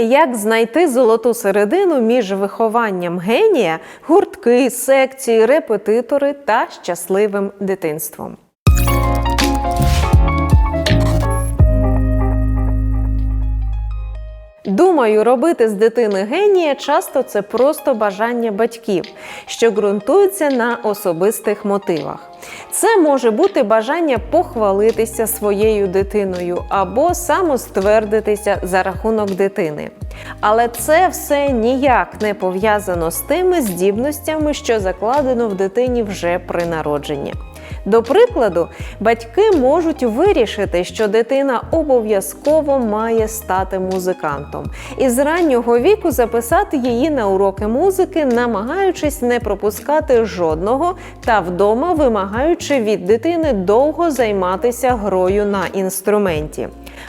Як знайти золоту середину між вихованням генія, гуртки, секції, репетитори та щасливим дитинством? Думаю, робити з дитини генія часто це просто бажання батьків, що ґрунтуються на особистих мотивах. Це може бути бажання похвалитися своєю дитиною або самоствердитися за рахунок дитини. Але це все ніяк не пов'язано з тими здібностями, що закладено в дитині вже при народженні. До прикладу, батьки можуть вирішити, що дитина обов'язково має стати музикантом, і з раннього віку записати її на уроки музики, намагаючись не пропускати жодного та вдома вимагаючи від дитини довго займатися грою на інструменті.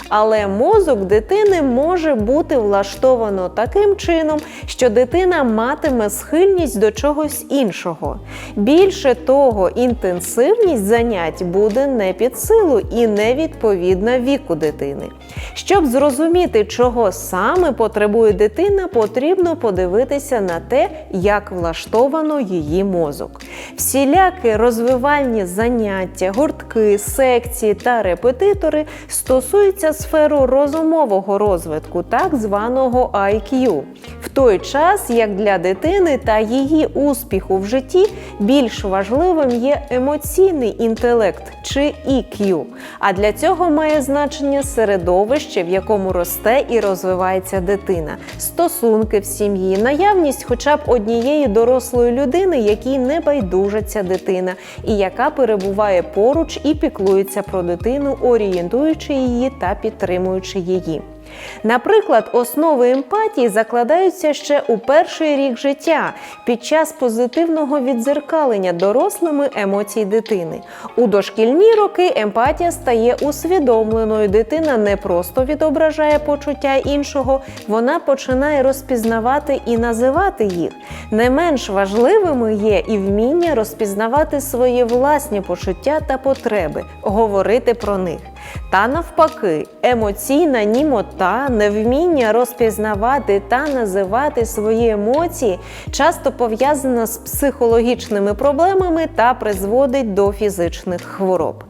Але мозок дитини може бути влаштовано таким чином, що дитина матиме схильність до чогось іншого. Більше того, інтенсивність занять буде не під силу і не відповідна віку дитини. Щоб зрозуміти, чого саме потребує дитина, потрібно подивитися на те, як влаштовано її мозок. Всілякі розвивальні заняття, гуртки, секції та репетитори стосуються сферу розумового розвитку, так званого IQ. В той час, як для дитини та її успіху в житті більш важливим є емоційний інтелект чи EQ. А для цього має значення середовище, в якому росте і розвивається дитина, стосунки в сім'ї, наявність хоча б однієї дорослої людини, якій не байдужа ця дитина, і яка перебуває поруч і піклується про дитину, орієнтуючи її та підтримуючи її. Наприклад, основи емпатії закладаються ще у перший рік життя під час позитивного відзеркалення дорослими емоцій дитини. У дошкільні роки емпатія стає усвідомленою. Дитина не просто відображає почуття іншого, вона починає розпізнавати і називати їх. Не менш важливими є і вміння розпізнавати свої власні почуття та потреби, говорити про них. Та навпаки, емоційна німота, невміння розпізнавати та називати свої емоції часто пов'язана з психологічними проблемами та призводить до фізичних хвороб.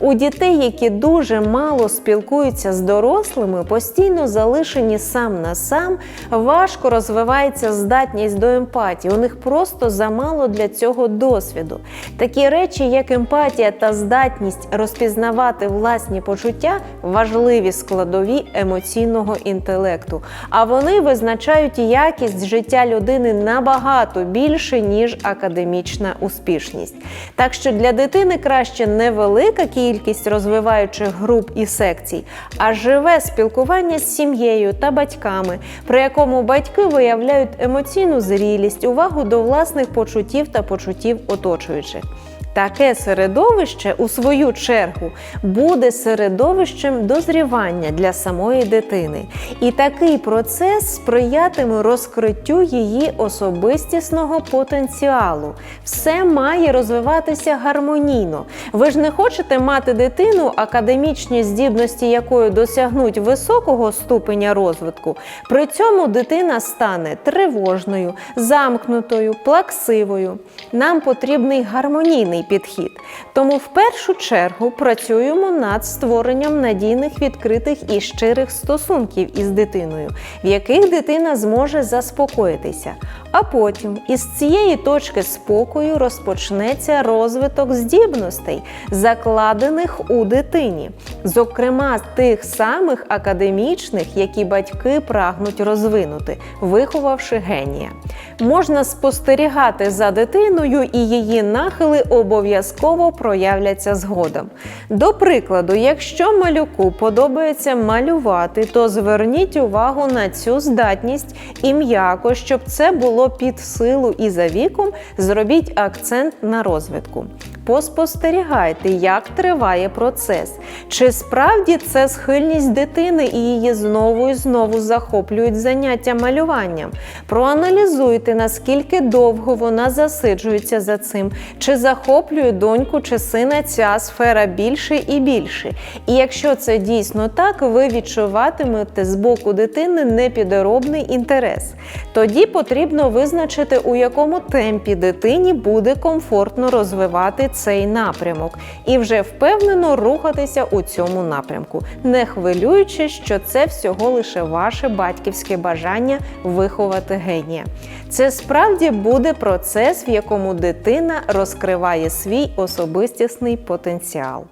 У дітей, які дуже мало спілкуються з дорослими, постійно залишені сам на сам, важко розвивається здатність до емпатії. У них просто замало для цього досвіду. Такі речі, як емпатія та здатність розпізнавати власні почуття, важливі складові емоційного інтелекту. А вони визначають якість життя людини набагато більше, ніж академічна успішність. Так що для дитини краще не велика кількість розвиваючих груп і секцій, а живе спілкування з сім'єю та батьками, при якому батьки виявляють емоційну зрілість, увагу до власних почуттів та почуттів оточуючих. Таке середовище, у свою чергу, буде середовищем дозрівання для самої дитини. І такий процес сприятиме розкриттю її особистісного потенціалу. Все має розвиватися гармонійно. Ви ж не хочете мати дитину, академічні здібності якої досягнуть високого ступеня розвитку. При цьому дитина стане тривожною, замкнутою, плаксивою. Нам потрібний гармонійний підхід. Тому в першу чергу працюємо над створенням надійних, відкритих і щирих стосунків із дитиною, в яких дитина зможе заспокоїтися. А потім із цієї точки спокою розпочнеться розвиток здібностей, закладених у дитині, зокрема тих самих академічних, які батьки прагнуть розвинути, виховавши генія. Можна спостерігати за дитиною і її нахили обов'язково проявляться згодом. До прикладу, якщо малюку подобається малювати, то зверніть увагу на цю здатність і м'яко, щоб це під силу і за віком, зробіть акцент на розвитку. Поспостерігайте, як триває процес. Чи справді це схильність дитини і її знову і знову захоплюють заняття малюванням? Проаналізуйте, наскільки довго вона засиджується за цим, чи захоплює доньку чи сина ця сфера більше і більше. І якщо це дійсно так, ви відчуватимете з боку дитини непідробний інтерес. Тоді потрібно визначити, у якому темпі дитині буде комфортно розвивати цей напрямок, і вже впевнено рухатися у цьому напрямку, не хвилюючись, що це всього лише ваше батьківське бажання виховати генія. Це справді буде процес, в якому дитина розкриває свій особистісний потенціал.